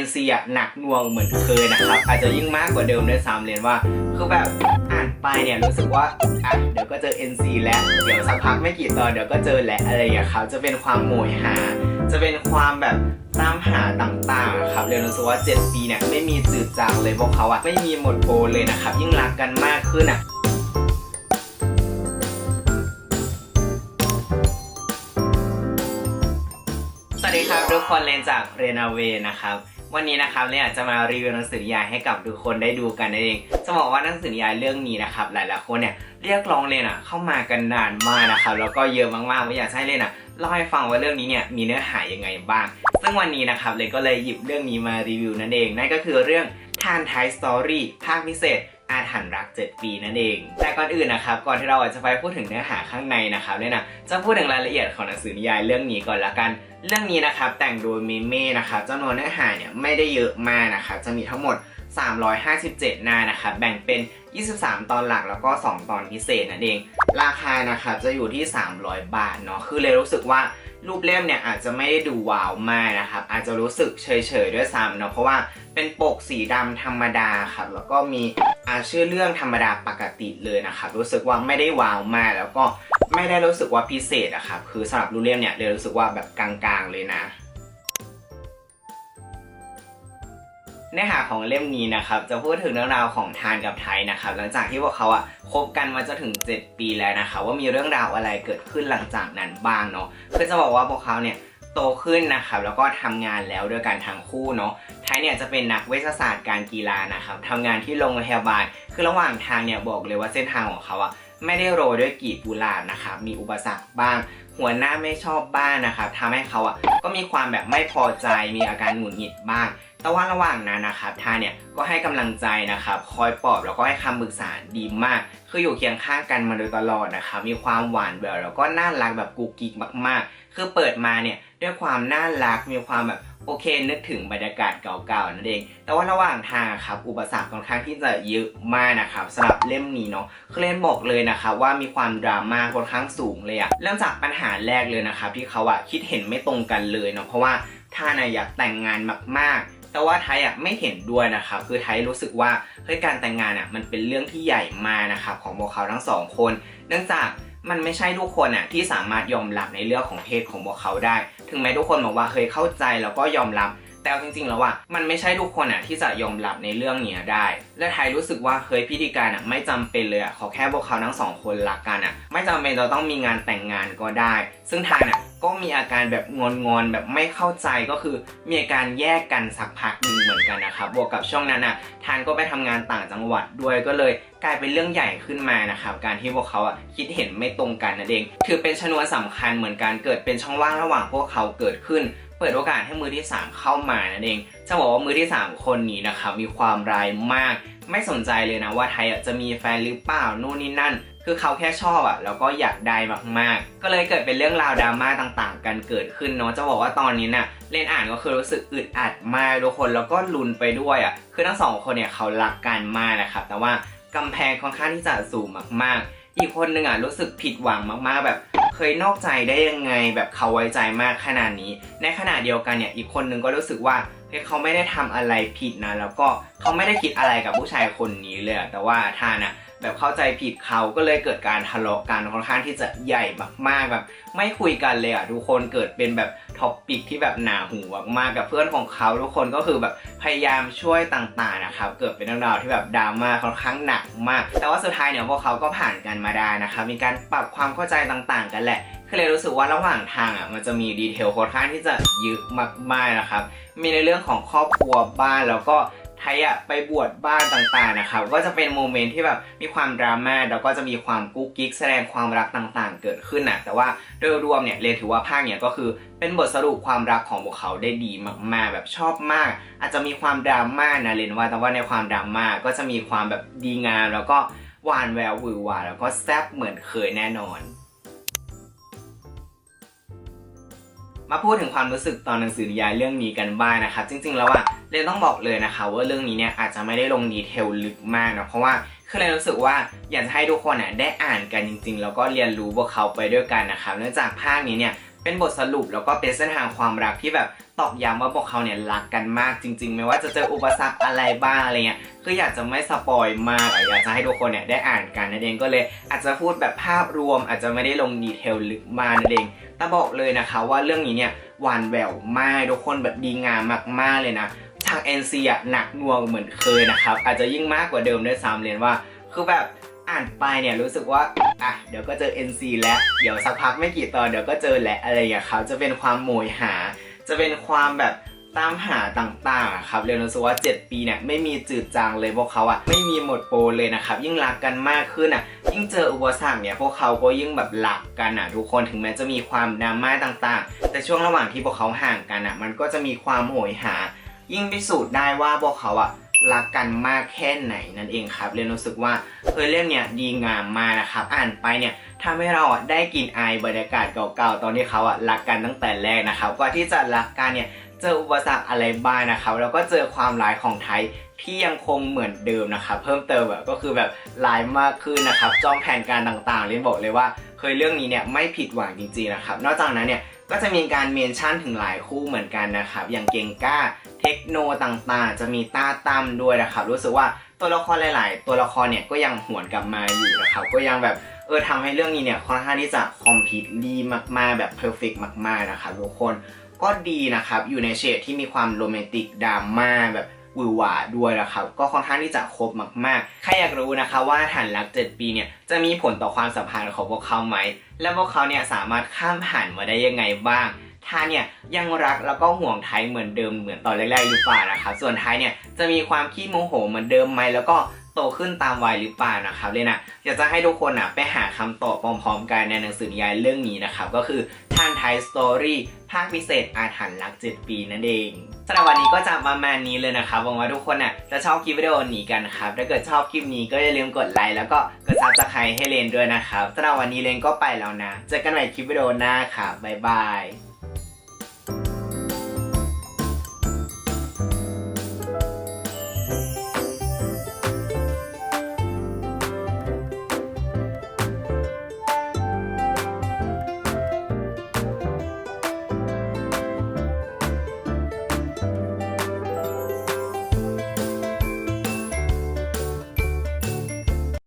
NC อะหนักหน่วงเหมือนเคยนะครับ อาจจะยิ่งมากกว่าเดิมด้วยซ้ำเรียนว่า คือแบบอ่านไปเนี่ยรู้สึกว่าอะเดี๋ยวก็เจอ NC แล้วเดี๋ยวสักพักไม่กี่ตอนเดี๋ยวก็เจอแหละอะไรอย่างเงี้ยครับจะเป็นความโหยหา จะเป็นความแบบตามหาต่างๆครับเรียนรู้สึกว่า 7 ปีเนี่ยไม่มีจืดจางเลยพวกเขาอะไม่มีหมดโปเลยนะครับยิ่งรักกันมากขึ้นอะสวัสดีครับทุกคนเลนจากเรนาเวนะครับ วันนี้นะครับเลนอยากจะมารีวิวหนังสือนิยายให้กับทุกคนได้ดูกันนั่นเองจะบอกว่าหนังสือนิยายเรื่องนี้นะครับหลายๆคนเนี่ยเรียกร้องเลนอะเข้ามากันนานมากนะครับแล้วก็เยอะมากๆว่าอยากให้เลนอะเล่าให้ฟังว่าเรื่องนี้เนี่ยมีเนื้อหายังไงบ้าง ซึ่งวันนี้นะครับเลนก็เลยหยิบเรื่องนี้มารีวิวนั่นเองนั่นก็คือเรื่องทานไทสตอรี่ภาคพิเศษ อาถรรพ์รัก 7 ปีนั่นเอง แต่ก่อนอื่นนะครับ ก่อนที่เราจะไปพูดถึงเนื้อหาข้างในนะครับเนี่ยนะจะพูดถึงรายละเอียดของหนังสือนิยายเรื่องนี้ก่อนละกัน เรื่องนี้นะครับแต่งโดยเมเม่นะครับจำนวนเนื้อหาเนี่ยไม่ได้เยอะมากนะครับจะมีทั้งหมด 357 หน้านะครับแบ่งเป็น 23 ตอนหลักแล้วก็ 2 ตอนพิเศษนั่นเอง ราคานะครับจะอยู่ที่ 300 บาทเนาะคือเลยรู้สึกว่า รูปเล่มเนี่ยอาจจะไม่ได้ดูว้าวมากนะครับอาจจะรู้สึกเฉยๆด้วยซ้ำเนาะเพราะว่าเป็นปกสีดำธรรมดาครับแล้วก็มีอาชื่อเรื่องธรรมดาปกติเลยนะครับรู้สึกว่าไม่ได้ว้าวมากแล้วก็ไม่ได้รู้สึกว่าพิเศษอะครับคือสำหรับรูปเล่มเนี่ยเลยรู้สึกว่าแบบกลางๆเลยนะ เนื้อหาของเล่มนี้นะครับจะพูดถึงเรื่องราวของทานกับไทยนะครับหลังจากที่พวกเขาอะคบกันมาจะถึง 7 ปีแล้วนะครับว่ามีเรื่องราวอะไรเกิดขึ้นหลังจากนั้นบ้างเนาะคือจะบอกว่าพวกเขาเนี่ยโตขึ้นนะครับแล้วก็ทำงานแล้วด้วยกันทั้งคู่เนาะไทยเนี่ยจะเป็นนักเวชศาสตร์การกีฬานะครับทำงานที่โรงพยาบาลคือระหว่างทางเนี่ยบอกเลยว่าเส้นทางของเขาอะ ไม่ได้โรยด้วยกีบกุหลาบนะครับมีอุปสรรคบ้าง หัวหน้าไม่ชอบบ้างนะครับทำให้เขาอะก็มีความแบบไม่พอใจมีอาการหงุดหงิดบ้างแต่ว่าระหว่างนั้นนะครับท่านเนี่ยก็ให้กำลังใจนะครับ คอยปลอบแล้วก็ให้คำปรึกษาดีมาก คืออยู่เคียงข้างกันมาโดยตลอดนะครับ มีความหวานแหววแล้วก็น่ารักแบบกุ๊กกิ๊กมาก ๆ คือเปิดมาเนี่ยด้วยความน่ารักมีความแบบ โอเคนึกถึงบรรยากาศเก่าๆนั่นเอง แต่ว่าระหว่างทางครับอุปสรรคค่อนข้างที่จะเยอะมากนะครับสำหรับเล่มนี้เนาะคือเล่นบอกเลยนะครับว่ามีความดราม่าค่อนข้างสูงเลยอะเริ่มจากปัญหาแรกเลยนะครับที่เขาอะคิดเห็นไม่ตรงกันเลยเนาะเพราะว่าท่านอะอยากแต่งงานมากๆแต่ว่าไทยอะไม่เห็นด้วยนะครับคือไทยรู้สึกว่าเฮ้ยการแต่งงานอะมันเป็นเรื่องที่ใหญ่มากนะครับของพวกเขาทั้งสองคน เนื่องจาก มันไม่ใช่ทุกคนอะที่สามารถยอมรับในเรื่องของเพศของพวกเขาได้ ถึงแม้ทุกคนบอกว่าเคยเข้าใจแล้วก็ยอมรับ แต่จริงๆแล้วว่ามันไม่ใช่ทุกคนอะที่จะยอมรับในเรื่องเนี้ยได้ และไทยรู้สึกว่าเคยพิธีการอะไม่จำเป็นเลยอะขอแค่พวกเขาทั้งสองคนรักกันอะไม่จำเป็นเราต้องมีงานแต่งงานก็ได้ ซึ่งไทยอะ ก็มีอาการแบบงอนๆแบบไม่เข้าใจก็คือมีอาการแยกกันสักพักหนึ่งเหมือนกันนะครับบวกกับช่วงนั้นอะทานก็ไปทำงานต่างจังหวัดด้วยก็เลยกลายเป็นเรื่องใหญ่ขึ้นมานะครับการที่พวกเขาอะคิดเห็นไม่ตรงกันนั่นเอง ถือเป็นชนวนสำคัญเหมือนการเกิดเป็นช่องว่างระหว่างพวกเขาเกิดขึ้นเปิดโอกาสให้มือที่ 3 เข้ามานั่นเองจะบอกว่ามือที่ 3 คนนี้นะครับมีความร้ายมาก ไม่สนใจเลยนะว่าไทยจะมีแฟนหรือเปล่านู่นนี่นั่น คือเขาแค่ชอบอะแล้วก็อยากได้มากๆ ก็เลยเกิดเป็นเรื่องราวดราม่าต่างๆ กันเกิดขึ้นเนาะจะบอกว่าตอนนี้น่ะเล่นอ่านก็คือรู้สึกอึดอัดมากทุกคนแล้วก็ลุ้นไปด้วยอะคือทั้งสองคนเนี่ยเขารักกันมากนะครับแต่ว่ากำแพงค่อนข้างที่จะสูงมากๆ อีกคนหนึ่งอะรู้สึกผิดหวังมากๆ แบบเคยนอกใจได้ยังไงแบบเขาไว้ใจมากขนาดนี้ ในขณะเดียวกันเนี่ยอีกคนนึงก็รู้สึกว่า เขาไม่ได้ทำอะไรผิดนะ แล้วก็เขาไม่ได้คิดอะไรกับผู้ชายคนนี้เลยแต่ว่าทาน่ะแบบเข้าใจผิดเขาก็เลยเกิดการทะเลาะกันค่อนข้างที่จะใหญ่มากๆแบบ ไม่คุยกันเลยอะทุกคนเกิดเป็นแบบท็อปปิกที่แบบหนาหูมากๆกับเพื่อนของเขาทุกคนก็คือแบบพยายามช่วยต่างๆนะครับเกิดเป็นเรื่องราวที่แบบดราม่าค่อนข้างหนักมาก แต่ว่าสุดท้ายเนี่ยพวกเขาก็ผ่านกันมาได้นะครับมีการปรับความเข้าใจต่างๆ กันแหละ ก็เลยรู้สึกว่าระหว่างทางอะมันจะมีดีเทลค่อนข้างที่จะเยอะมากๆนะครับ มีในเรื่องของครอบครัวบ้านแล้วก็ไทยอะไปบวชบ้านต่างๆนะครับก็จะเป็นโมเมนต์ที่แบบมีความดราม่าแล้วก็จะมีความกุ๊กกิ๊กแสดงความรักต่างๆ เกิดขึ้นนะแต่ว่าโดยรวมเนี่ยเรนถือว่าภาคเนี่ยก็คือเป็นบทสรุปความรักของพวกเขาได้ดีมากๆ แบบชอบมาก อาจจะมีความดราม่านะเรนว่าแต่ว่าในความดราม่าก็จะมีความแบบดีงามแล้วก็หวานแววหวือหวาแล้วก็แซ่บเหมือนเคยแน่นอน มาพูดถึงความรู้สึกตอนหนังสือนิยายเรื่องนี้กันบ้างนะครับจริงๆแล้วอะเรนต้องบอกเลยนะคะว่าเรื่องนี้เนี่ยอาจจะไม่ได้ลงดีเทลลึกมากนะเพราะว่าคือเรนรู้สึกว่าอยากจะให้ทุกคนอะได้อ่านกันจริง ๆ แล้วก็เรียนรู้พวกเขาไปด้วยกันนะครับเนื่องจากภาคนี้เนี่ย เป็นบทสรุปแล้วก็เป็นเส้นทางความรักที่แบบตอกย้ำว่าพวกเขาเนี่ยรักกันมากจริง ๆ ไม่ว่าจะเจออุปสรรคอะไรบ้างอะไรเงี้ยคืออยากจะไม่สปอยมากอยากจะให้ทุกคนเนี่ยได้อ่านกันนั่นเองก็เลยอาจจะพูดแบบภาพรวม อาจจะไม่ได้ลงดีเทลลึกมากนั่นเองแต่บอกเลยนะคะว่าเรื่องนี้เนี่ยหวานแหววมากทุกคนแบบดีงามมากๆเลยนะทาง NC อะหนักหน่วงเหมือนเคยนะครับอาจจะยิ่งมากกว่าเดิมด้วยซ้ำเรียนว่าคือแบบ อ่านไปเนี่ยรู้สึกว่าอะเดี๋ยวก็เจอ NC แล้ว เดี๋ยวสักพักไม่กี่ตอนเดี๋ยวก็เจอแหละอะไรอย่างเงี้ยครับจะเป็นความโมยหา จะเป็นความแบบตามหาต่างๆครับเรียนรู้สึกว่า 7 ปีเนี่ยไม่มีจืดจางเลยพวกเขาอะไม่มีหมดโปรเลยนะครับยิ่งรักกันมากขึ้นอะยิ่งเจออุปสรรคเนี่ยพวกเขาก็ยิ่งแบบรักกันอะทุกคนถึงแม้จะมีความดราม่าต่างๆ แต่ช่วงระหว่างที่พวกเขาห่างกันอะมันก็จะมีความโหยหา ยิ่งพิสูจน์ได้ว่าพวกเขาอะ รักกันมากแค่ไหนนั่นเองครับเรียนรู้สึกว่าเฮ้ยเรื่องเนี่ยดีงามมากนะครับอ่านไปเนี่ยทำให้เราอะได้กลินอายบรรยากาศเก่าๆตอนที่เขาอะรักกันตั้งแต่แรกนะครับกว่าที่จะรักกันเนี่ยเจออุปสรรคอะไรบ้างนะครับแล้วก็เจอความร้ายของไทยที่ยังคงเหมือนเดิมนะครับเพิ่มเติมแบบก็คือแบบร้ายมากขึ้นนะครับจองแผนการต่างๆเรียนบอกเลยว่า เคยเรื่องนี้เนี่ยไม่ผิดหวังจริงๆนะครับ นอกจากนั้นเนี่ยก็จะมีการเมนชั่นถึงหลายคู่เหมือนกันนะครับ อย่างเก่งกล้าเทคโนต่างๆ จะมีต้าตั้มด้วยนะครับ รู้สึกว่าตัวละครหลาย ๆ ตัวละครเนี่ยก็ยังหวนกลับมาอยู่นะครับ ก็ยังแบบเออทำให้เรื่องนี้เนี่ยค่อนข้างที่จะคอมพลีทลีมากๆแบบเพอร์เฟกมากๆนะครับทุกคนก็ดีนะครับอยู่ในเฉดที่มีความโรแมนติกดราม่าแบบ หวือหวาด้วยนะครับก็ค่อนข้างที่จะครบมากๆใครอยากรู้นะคะว่าฐานรัก 7 ปีเนี่ยจะมีผลต่อความสัมพันธ์ของพวกเขาไหม และพวกเขาเนี่ยสามารถข้ามผ่านมาได้ยังไงบ้างท่าเนี่ยยังรักแล้วก็ห่วงไทยเหมือนเดิมเหมือนตอนแรกๆหรือเปล่านะคะส่วนไทยเนี่ยจะมีความขี้โมโหเหมือนเดิมไหมแล้วก็โตขึ้นตามวัยหรือเปล่านะครับเลยนะอยากจะให้ทุกคนอะไปหาคำตอบพร้อมๆ กันในหนังสือนิยายเรื่องนี้นะครับก็คือ ไทยสตอรี่ภาคพิเศษอาถรรพ์รัก7ปีนั่นเองสำหรับวันนี้ก็จะประมาณนี้เลยนะครับหวังว่าทุกคนอะจะชอบคลิปวิดีโอนี้กันครับ ถ้าเกิดชอบคลิปนี้ก็อย่าลืมกดไลค์แล้วก็กดซับสไครต์ให้เลนด้วยนะครับสำหรับวันนี้เลนก็ไปแล้วนะ เจอกันใหม่คลิปวิดีโอหน้าครับบ๊ายบาย